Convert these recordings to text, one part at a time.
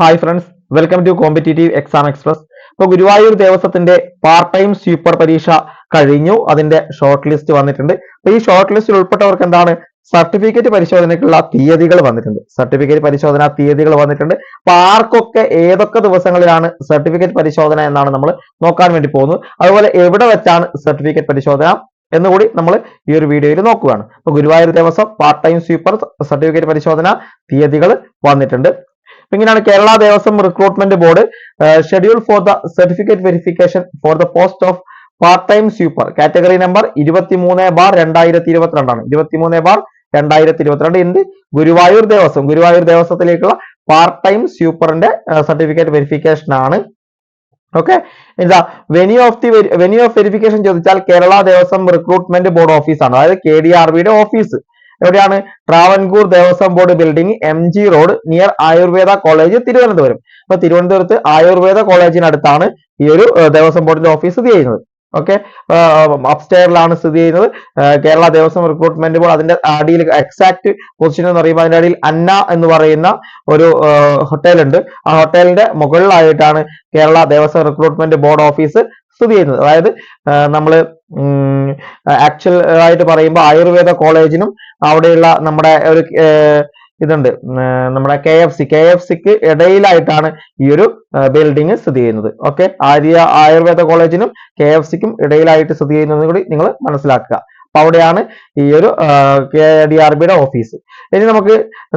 Hi friends welcome to competitive exam express ഇപ്പൊ ഗുരുവായൂർ ദേവസ്വത്തിന്റെ part time sweeper പരീക്ഷ കഴിഞ്ഞു. അതിന്റെ ഷോർട്ട് ലിസ്റ്റ് വന്നിട്ടുണ്ട്. അപ്പൊ ഈ ഷോർട്ട് ലിസ്റ്റിൽ ഉൾപ്പെട്ടവർക്ക് എന്താണ്? സർട്ടിഫിക്കറ്റ് പരിശോധനയ്ക്കുള്ള തീയതികൾ വന്നിട്ടുണ്ട്. സർട്ടിഫിക്കറ്റ് പരിശോധന തീയതികൾ വന്നിട്ടുണ്ട്. അപ്പൊ ആർക്കൊക്കെ ഏതൊക്കെ ദിവസങ്ങളിലാണ് സർട്ടിഫിക്കറ്റ് പരിശോധന എന്നാണ് നമ്മൾ നോക്കാൻ വേണ്ടി പോകുന്നത്. അതുപോലെ എവിടെ വെച്ചാണ് സർട്ടിഫിക്കറ്റ് പരിശോധന എന്നുകൂടി നമ്മൾ ഈ ഒരു വീഡിയോയിൽ നോക്കുകയാണ്. അപ്പൊ Guruvayur Devaswom part time sweeper certificate പരിശോധന തീയതികൾ വന്നിട്ടുണ്ട്. ഇങ്ങനെയാണ് Kerala Devaswom recruitment board schedule for the certificate verification for the post of part time super category number ഇരുപത്തിമൂന്ന് ബാർ രണ്ടായിരത്തി ഇരുപത്തിരണ്ടാണ് ഇരുപത്തിമൂന്ന് ബാർ രണ്ടായിരത്തി ഇരുപത്തിരണ്ട് എന്ത്? ഗുരുവായൂർ ദേവസ്വം. ഗുരുവായൂർ ദേവസ്വത്തിലേക്കുള്ള പാർട്ട് ടൈം സൂപ്പറിന്റെ സർട്ടിഫിക്കറ്റ് വെരിഫിക്കേഷൻ ആണ്. ഓക്കെ എന്താ venue of the venue of verification ചോദിച്ചാൽ കേരള ദേവസ്വം റിക്രൂട്ട്മെന്റ് ബോർഡ് ഓഫീസാണ് അതായത് കെ ഡി ആർ ബിയുടെ ഓഫീസ് എവിടെയാണ്? Travancore Devaswom board building M G road near Ayurveda college Thiruvananthapuram. അപ്പൊ തിരുവനന്തപുരത്ത് ആയുർവേദ കോളേജിനടുത്താണ് ഈ ഒരു ദേവസ്വം ബോർഡിന്റെ ഓഫീസ് സ്ഥിതി ചെയ്യുന്നത്. ഓക്കെ? അപ്സ്റ്റെയറിലാണ് സ്ഥിതി ചെയ്യുന്നത്. കേരള ദേവസ്വം റിക്രൂട്ട്മെന്റ് ബോർഡ് അതിന്റെ അടിയിൽ എക്സാക്ട് പൊസിഷൻ എന്ന് പറയുമ്പോൾ അതിന്റെ അടിയിൽ അന്ന എന്ന് പറയുന്ന ഒരു ഹോട്ടൽ ഉണ്ട് ആ ഹോട്ടലിന്റെ മുകളിലായിട്ടാണ് Kerala Devaswom recruitment board office സ്ഥിതി ചെയ്യുന്നത്. അതായത് നമ്മൾ ആക്ച്വൽ ആയിട്ട് പറയുമ്പോൾ ആയുർവേദ കോളേജിനും അവിടെയുള്ള നമ്മുടെ ഒരു ഇതുണ്ട്. നമ്മുടെ K F C K F സിക്ക് ഇടയിലായിട്ടാണ് ഈ ഒരു ബിൽഡിംഗ് സ്ഥിതി ചെയ്യുന്നത്. ഓക്കെ ആര്യ ആയുർവേദ കോളേജിനും കെ എഫ് സിക്കും ഇടയിലായിട്ട് സ്ഥിതി ചെയ്യുന്നത് കൂടി നിങ്ങൾ മനസ്സിലാക്കുക. അവിടെയാണ് ഈ ഒരു കെ ഡി ആർ ബിയുടെ ഓഫീസ്. ഇനി നമുക്ക്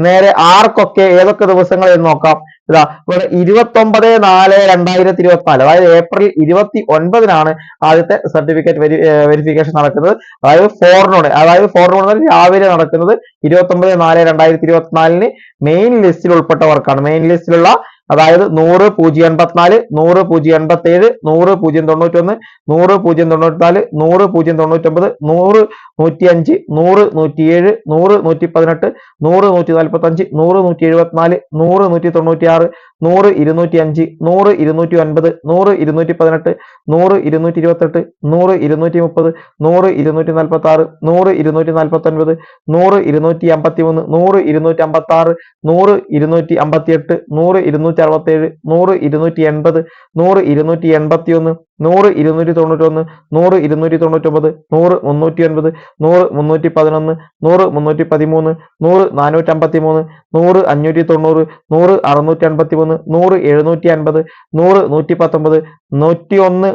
നേരെ ആർക്കൊക്കെ ഏതൊക്കെ ദിവസങ്ങൾ എന്ന് നോക്കാം. ഇതാ ഇവിടെ ഇരുപത്തി ഒമ്പത് നാല് രണ്ടായിരത്തി ഇരുപത്തിനാല് അതായത് ഏപ്രിൽ ഇരുപത്തി ഒൻപതിനാണ് ആദ്യത്തെ സർട്ടിഫിക്കറ്റ് വെരി വെരിഫിക്കേഷൻ നടക്കുന്നത്. അതായത് ഫോറിനോട് അതായത് ഫോറിനോട് രാവിലെ നടക്കുന്നത് ഇരുപത്തി ഒമ്പത് നാല് രണ്ടായിരത്തി ഇരുപത്തിനാലിന് മെയിൻ ലിസ്റ്റിൽ ഉൾപ്പെട്ടവർക്കാണ്. മെയിൻ ലിസ്റ്റിലുള്ള അതായത് നൂറ് പൂജ്യം എൺപത്തിനാല് നൂറ് പൂജ്യം എൺപത്തി ഏഴ് നൂറ് പൂജ്യം തൊണ്ണൂറ്റി ഒന്ന് നൂറ് പൂജ്യം തൊണ്ണൂറ്റിനാല് നൂറ് പൂജ്യം തൊണ്ണൂറ്റൊമ്പത് നൂറ് നൂറ്റി അഞ്ച് നൂറ് നൂറ്റിയേഴ് നൂറ് നൂറ്റി പതിനെട്ട് നൂറ് നൂറ്റി നാൽപ്പത്തഞ്ച് നൂറ് നൂറ്റി എഴുപത്തിനാല് നൂറ് നൂറ്റി തൊണ്ണൂറ്റി ആറ് നൂറ് ഇരുന്നൂറ്റി അഞ്ച് നൂറ് ഇരുന്നൂറ്റി ഒൻപത് നൂറ് ഇരുന്നൂറ്റി പതിനെട്ട് നൂറ് ഇരുന്നൂറ്റി ഇരുപത്തെട്ട് നൂറ് ഇരുന്നൂറ്റി മുപ്പത് നൂറ് ഇരുന്നൂറ്റി നാൽപ്പത്തി ആറ് നൂറ് ഇരുന്നൂറ്റി നാൽപ്പത്തി ഒൻപത് നൂറ് ഇരുന്നൂറ്റി അമ്പത്തി മൂന്ന് നൂറ് ഇരുന്നൂറ്റി അമ്പത്തി ആറ് നൂറ് ഇരുന്നൂറ്റി അമ്പത്തി എട്ട് നൂറ് ഇരുന്നൂറ്റി അറുപത്തി ഏഴ് നൂറ് ഇരുന്നൂറ്റി എൺപത് നൂറ് ഇരുന്നൂറ്റി എൺപത്തി ഒന്ന് നൂറ് ഇരുന്നൂറ്റി തൊണ്ണൂറ്റൊന്ന് നൂറ് ഇരുന്നൂറ്റി തൊണ്ണൂറ്റൊമ്പത് നൂറ് മുന്നൂറ്റി ഒൻപത് നൂറ് മുന്നൂറ്റി പതിനൊന്ന് നൂറ് മുന്നൂറ്റി പതിമൂന്ന് നൂറ് നാനൂറ്റി അമ്പത്തി മൂന്ന് നൂറ് അഞ്ഞൂറ്റി തൊണ്ണൂറ് നൂറ് അറുന്നൂറ്റി അൻപത്തി മൂന്ന് നൂറ് എഴുന്നൂറ്റി അൻപത് നൂറ് നൂറ്റി പത്തൊമ്പത് നൂറ്റി ഒന്ന്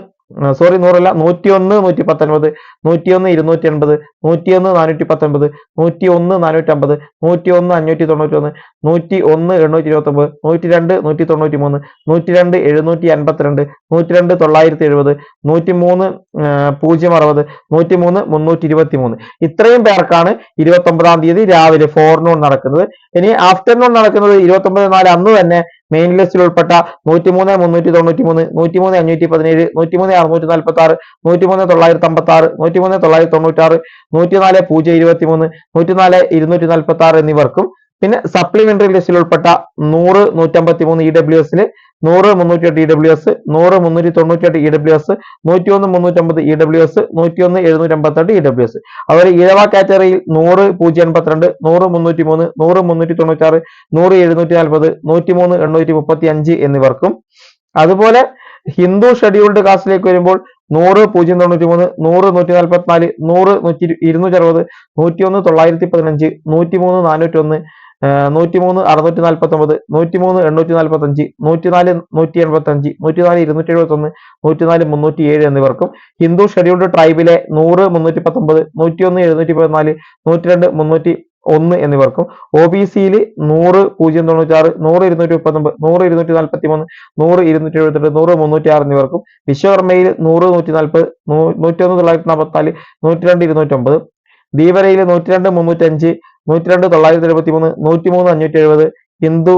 സോറി നൂറല്ല നൂറ്റി ഒന്ന് നൂറ്റി പത്തൊൻപത് നൂറ്റി ഒന്ന് ഇരുന്നൂറ്റി എൺപത് നൂറ്റി ഒന്ന് നാനൂറ്റി പത്തൊൻപത് നൂറ്റി ഒന്ന് നാനൂറ്റി അമ്പത് നൂറ്റി ഒന്ന് അഞ്ഞൂറ്റി തൊണ്ണൂറ്റി ഒന്ന് നൂറ്റി ഒന്ന് എണ്ണൂറ്റി ഇരുപത്തി ഒമ്പത് നൂറ്റി രണ്ട് നൂറ്റി തൊണ്ണൂറ്റി മൂന്ന് നൂറ്റി രണ്ട് എഴുന്നൂറ്റി അൻപത്തിരണ്ട് നൂറ്റി രണ്ട് തൊള്ളായിരത്തി എഴുപത് നൂറ്റി മൂന്ന് പൂജ്യം അറുപത് നൂറ്റി മൂന്ന് മുന്നൂറ്റി ഇരുപത്തി മൂന്ന് ഇത്രയും പേർക്കാണ് ഇരുപത്തി ഒമ്പതാം തീയതി രാവിലെ ഫോർനൂൺ നടക്കുന്നത്. ഇനി ആഫ്റ്റർനൂൺ നടക്കുന്നത് ഇരുപത്തി ഒമ്പത് നാല് അന്ന് തന്നെ മെയിൻ ലിസ്റ്റിൽ ഉൾപ്പെട്ട നൂറ്റിമൂന്ന് മുന്നൂറ്റി തൊണ്ണൂറ്റി മൂന്ന് നൂറ്റിമൂന്ന് അഞ്ഞൂറ്റി പതിനേഴ് നൂറ്റിമൂന്ന് അറുന്നൂറ്റി നാൽപ്പത്തി ആറ് നൂറ്റിമൂന്ന് തൊള്ളായിരത്തി അമ്പത്തി ആറ് നൂറ്റിമൂന്ന് തൊള്ളായിരത്തി തൊണ്ണൂറ്റി ആറ് നൂറ്റിനാല് പൂജ്യം ഇരുപത്തി മൂന്ന് നൂറ്റിനാല് ഇരുന്നൂറ്റി നാൽപ്പത്തി ആറ് എന്നിവർക്കും. പിന്നെ സപ്ലിമെന്ററി ലിസ്റ്റിൽ ഉൾപ്പെട്ട നൂറ് നൂറ്റമ്പത്തി മൂന്ന് ഇ ഡബ്ല്യു എസിൽ നൂറ് മുന്നൂറ്റി എട്ട് ഇ ഡബ്ല്യു എസ് നൂറ് മുന്നൂറ്റി തൊണ്ണൂറ്റി എട്ട് ഇ ഡബ്ല്യു എസ് നൂറ്റി ഒന്ന് മുന്നൂറ്റമ്പത് ഇ ഡബ്ല്യു എസ് നൂറ്റി ഒന്ന് എഴുന്നൂറ്റി അമ്പത്തെട്ട് ഇ ഡബ്ല്യു എസ് അതുപോലെ ഇഴവ കാറ്റഗറിയിൽ നൂറ് പൂജ്യം എൺപത്തിരണ്ട് നൂറ് മുന്നൂറ്റി മൂന്ന് നൂറ് മുന്നൂറ്റി തൊണ്ണൂറ്റി ആറ് നൂറ് എഴുന്നൂറ്റി നാൽപ്പത് നൂറ്റി മൂന്ന് എണ്ണൂറ്റി മുപ്പത്തി അഞ്ച് എന്നിവർക്കും. അതുപോലെ ഹിന്ദു ഷെഡ്യൂൾഡ് കാസ്റ്റിലേക്ക് വരുമ്പോൾ നൂറ് പൂജ്യം തൊണ്ണൂറ്റി മൂന്ന് നൂറ് നൂറ്റി നാൽപ്പത്തിനാല് നൂറ് നൂറ്റി ഇരു- ഇരുന്നൂറ്റി അറുപത് നൂറ്റി ഒന്ന് തൊള്ളായിരത്തി പതിനഞ്ച് നൂറ്റി മൂന്ന് നാനൂറ്റി ഒന്ന് നൂറ്റി മൂന്ന് അറുന്നൂറ്റി നാൽപ്പത്തൊമ്പത് നൂറ്റി മൂന്ന് എണ്ണൂറ്റി നാൽപ്പത്തഞ്ച് നൂറ്റിനാല് നൂറ്റി എൺപത്തി അഞ്ച് നൂറ്റിനാല് ഇരുന്നൂറ്റി എഴുപത്തി ഒന്ന് നൂറ്റിനാല് മുന്നൂറ്റി ഏഴ് എന്നിവർക്കും ഹിന്ദു ഷെഡ്യൂൾഡ് ട്രൈബിലെ നൂറ് മുന്നൂറ്റി പത്തൊമ്പത് നൂറ്റി ഒന്ന് എഴുന്നൂറ്റി പതിനാല് നൂറ്റി രണ്ട് മുന്നൂറ്റി ഒന്ന് എന്നിവർക്കും. ഒ ബി സിയിൽ നൂറ് പൂജ്യം തൊണ്ണൂറ്റാറ് നൂറ് ഇരുന്നൂറ്റി മുപ്പത്തൊമ്പത് നൂറ് ഇരുന്നൂറ്റി നാൽപ്പത്തി മൂന്ന് നൂറ് ഇരുന്നൂറ്റി എഴുപത്തെട്ട് നൂറ് മുന്നൂറ്റി ആറ് എന്നിവർക്കും. വിശ്വകർമ്മയിൽ നൂറ് നൂറ്റി നാൽപ്പത് നൂറ്റി ഒന്ന് തൊള്ളായിരത്തി നാൽപ്പത്തിനാല് നൂറ്റി രണ്ട് ഇരുന്നൂറ്റി ഒമ്പത് ദീപരയിൽ നൂറ്റി രണ്ട് മുന്നൂറ്റി അഞ്ച് നൂറ്റി രണ്ട് തൊള്ളായിരത്തി എഴുപത്തി മൂന്ന് നൂറ്റി മൂന്ന് അഞ്ഞൂറ്റി എഴുപത് ഹിന്ദു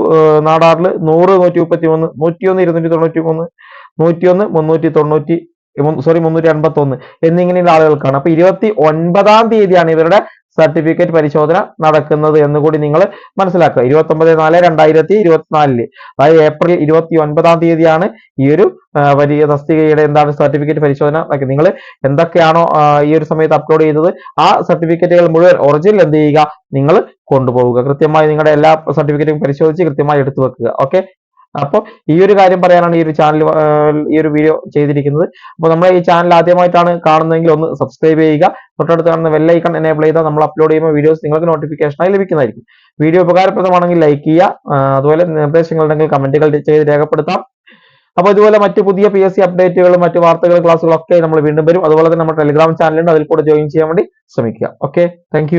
നാടാറിൽ നൂറ് നൂറ്റി മുപ്പത്തി മൂന്ന് നൂറ്റി ഒന്ന് ഇരുന്നൂറ്റി തൊണ്ണൂറ്റി മൂന്ന് നൂറ്റി ഒന്ന് മുന്നൂറ്റി തൊണ്ണൂറ്റി സോറി മുന്നൂറ്റി അൻപത്തി ഒന്ന് എന്നിങ്ങനെയുള്ള ആളുകൾക്കാണ്. അപ്പൊ ഇരുപത്തി ഒൻപതാം തീയതിയാണ് ഇവരുടെ സർട്ടിഫിക്കറ്റ് പരിശോധന നടക്കുന്നത് എന്ന് കൂടി നിങ്ങൾ മനസ്സിലാക്കുക. ഇരുപത്തി ഒമ്പത് നാല് രണ്ടായിരത്തി ഇരുപത്തിനാലിൽ അതായത് ഏപ്രിൽ ഇരുപത്തി ഒൻപതാം തീയതിയാണ് ഈ ഒരു വലിയ തസ്തികയുടെ എന്താണ് സർട്ടിഫിക്കറ്റ് പരിശോധന നിങ്ങൾ എന്തൊക്കെയാണോ ഈ ഒരു സമയത്ത് അപ്ലോഡ് ചെയ്തത് ആ സർട്ടിഫിക്കറ്റുകൾ മുഴുവൻ ഒറിജിനൽ എന്ത് ചെയ്യുക? നിങ്ങൾ കൊണ്ടുപോവുക. കൃത്യമായി നിങ്ങളുടെ എല്ലാ സർട്ടിഫിക്കറ്റും പരിശോധിച്ച് കൃത്യമായി എടുത്തു വെക്കുക. ഓക്കെ അപ്പോൾ ഈ ഒരു കാര്യം പറയാനാണ് ഈ ഒരു ചാനൽ ഈ ഒരു വീഡിയോ ചെയ്തിരിക്കുന്നത്. അപ്പോൾ നമ്മൾ ഈ ചാനൽ ആദ്യമായിട്ടാണ് കാണുന്നതെങ്കിൽ ഒന്ന് സബ്സ്ക്രൈബ് ചെയ്യുക. തൊട്ടടുത്ത് കാണുന്ന വെല്ലൈക്കൺ എനേബിൾ ചെയ്താൽ നമ്മൾ അപ്ലോഡ് ചെയ്യുമ്പോൾ വീഡിയോസ് നിങ്ങൾക്ക് നോട്ടിഫിക്കേഷനായി ലഭിക്കുന്നതായിരിക്കും. വീഡിയോ ഉപകാരപ്രദമാണെങ്കിൽ ലൈക്ക് ചെയ്യുക. അതുപോലെ നിർദ്ദേശങ്ങൾ ഉണ്ടെങ്കിൽ കമന്റുകൾ ചെയ്ത് രേഖപ്പെടുത്താം. അപ്പോൾ ഇതുപോലെ മറ്റ് പുതിയ പി എസ് സി അപ്ഡേറ്റുകളും മറ്റ് വാർത്തകളും ക്ലാസ്സുകളൊക്കെ നമ്മൾ വീണ്ടും വരും. അതുപോലെ തന്നെ നമ്മുടെ ടെലിഗ്രാം ചാനലുണ്ട് അതിൽ കൂടെ ജോയിൻ ചെയ്യാൻ വേണ്ടി ശ്രമിക്കുക. Okay thank